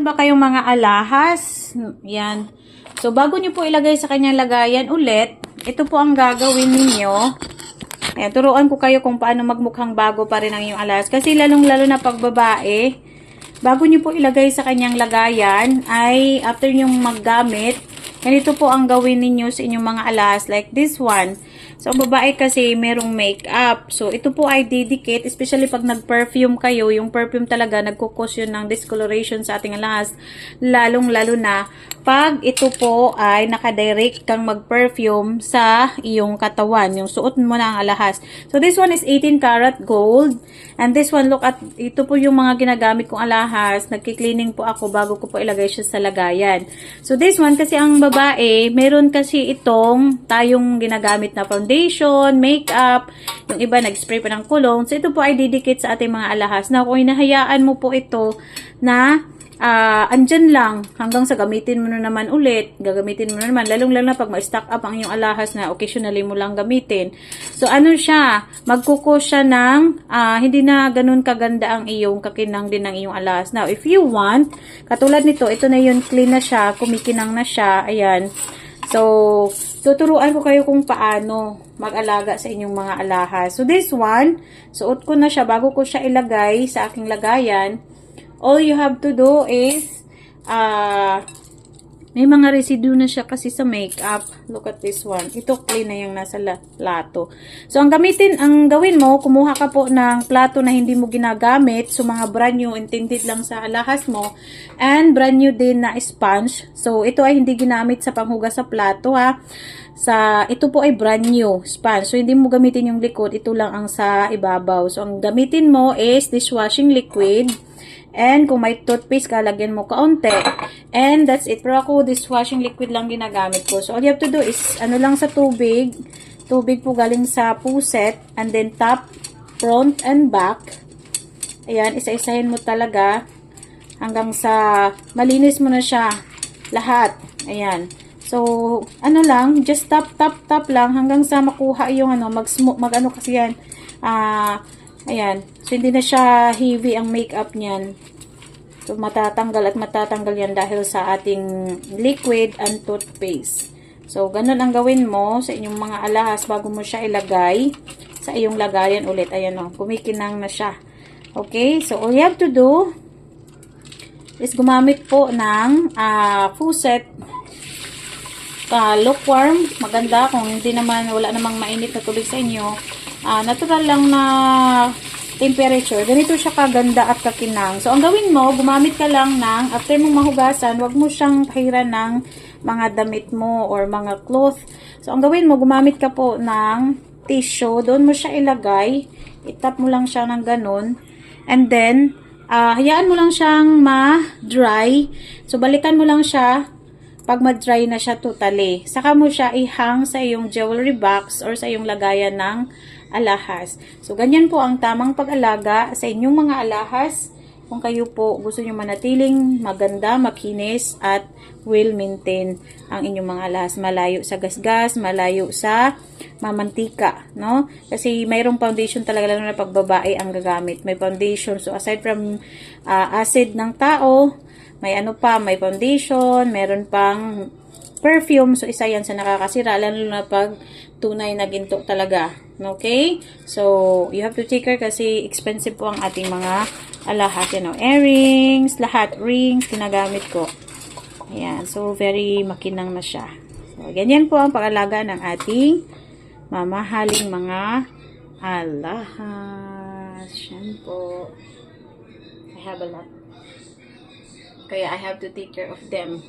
Meron ba kayong mga alahas? Yan. So, bago nyo po ilagay sa kanyang lagayan ulit, ito po ang gagawin ninyo. Ayan, turuan ko kayo kung paano magmukhang bago pa rin ang iyong alahas. Kasi lalong-lalo na pag babae, bago nyo po ilagay sa kanyang lagayan, ay after nyong maggamit, ganito po ang gawin ninyo sa inyong mga alahas like this one. So, ang babae kasi merong makeup. So, ito po ay didikit, especially pag nag-perfume kayo, yung perfume talaga nagkukos yun ng discoloration sa ating alahas. Lalong-lalo na pag ito po ay nakadirect kang mag-perfume sa iyong katawan, yung suot mo na ang alahas. So, this one is 18 karat gold. And this one, look at, ito po yung mga ginagamit kong alahas. Nagki-cleaning po ako bago ko po ilagay siya sa lagayan. So, this one, kasi ang babae, meron kasi itong tayong ginagamit na foundation, makeup, yung iba nag-spray pa ng kulong. So, ito po ay didikit sa ating mga alahas. Na kung inahayaan mo po ito na ah andyan lang hanggang sa gamitin mo na naman ulit, gagamitin mo na naman, lalong-lalo na pag ma-stock up ang iyong alahas na occasionally mo lang gamitin. So, ano siya, magkuko siya ng, ah, hindi na ganun kaganda ang iyong kakinang din ng iyong alahas. Now, if you want, katulad nito, ito na yun, clean na siya, kumikinang na siya, ayan. So, tuturuan ko kayo kung paano mag-alaga sa inyong mga alahas. So, this one, suot ko na siya bago ko siya ilagay sa aking lagayan all you have to do is, uh, may mga residue na siya kasi sa makeup. Look at this one. Ito clean na yung nasa la- plato. So, ang gamitin, ang gawin mo, kumuha ka po ng plato na hindi mo ginagamit. So, mga brand new, intended lang sa alahas mo. And brand new din na sponge. So, ito ay hindi ginamit sa panghugas sa plato ha. Sa, ito po ay brand new sponge. So, hindi mo gamitin yung liquid. Ito lang ang sa ibabaw. So, ang gamitin mo is dishwashing liquid. And kung may toothpaste ka, lagyan mo kaunti. And that's it. Pero ako, dishwashing liquid lang ginagamit ko. So, all you have to do is, ano lang sa tubig. Tubig po galing sa puset. And then top, front, and back. Ayan, isa-isahin mo talaga. Hanggang sa malinis mo na siya. Lahat. Ayan. So, ano lang, just tap, tap, tap lang hanggang sa makuha yung ano, mag, mag ano kasi yan, ah, ayan. So, hindi na siya heavy ang makeup niyan. So, matatanggal at matatanggal yan dahil sa ating liquid and toothpaste. So, ganun ang gawin mo sa inyong mga alahas bago mo siya ilagay sa iyong lagayan ulit. Ayan o, kumikinang na siya. Okay, so all you have to do is gumamit po ng uh, fuset uh, lukewarm, maganda kung hindi naman, wala namang mainit na tubig sa inyo, uh, natural lang na temperature, ganito siya kaganda at kakinang. So, ang gawin mo, gumamit ka lang ng, after mong mahugasan, wag mo siyang pahiran ng mga damit mo or mga cloth. So, ang gawin mo, gumamit ka po ng tissue, doon mo siya ilagay, itap mo lang siya ng ganun, and then, uh, hayaan mo lang siyang ma-dry. So, balikan mo lang siya pag ma-dry na siya totally. Saka mo siya ihang sa iyong jewelry box or sa iyong lagayan ng alahas. So, ganyan po ang tamang pag-alaga sa inyong mga alahas kung kayo po gusto nyo manatiling maganda, makinis, at will maintain ang inyong mga alahas. Malayo sa gasgas, malayo sa mamantika, no? Kasi mayroong foundation talaga lalo na pagbabae ang gagamit. May foundation. So, aside from uh, acid ng tao, may ano pa, may foundation, meron pang perfume. So, isa yan sa nakakasira, lalo na pag tunay na ginto talaga. Okay? So, you have to take care kasi expensive po ang ating mga alahas. You know, earrings, lahat, rings, ginagamit ko. Ayan. So, very makinang na siya. So, ganyan po ang pag-alaga ng ating mamahaling mga alahas. Yan po. I have a lot. Kaya I have to take care of them.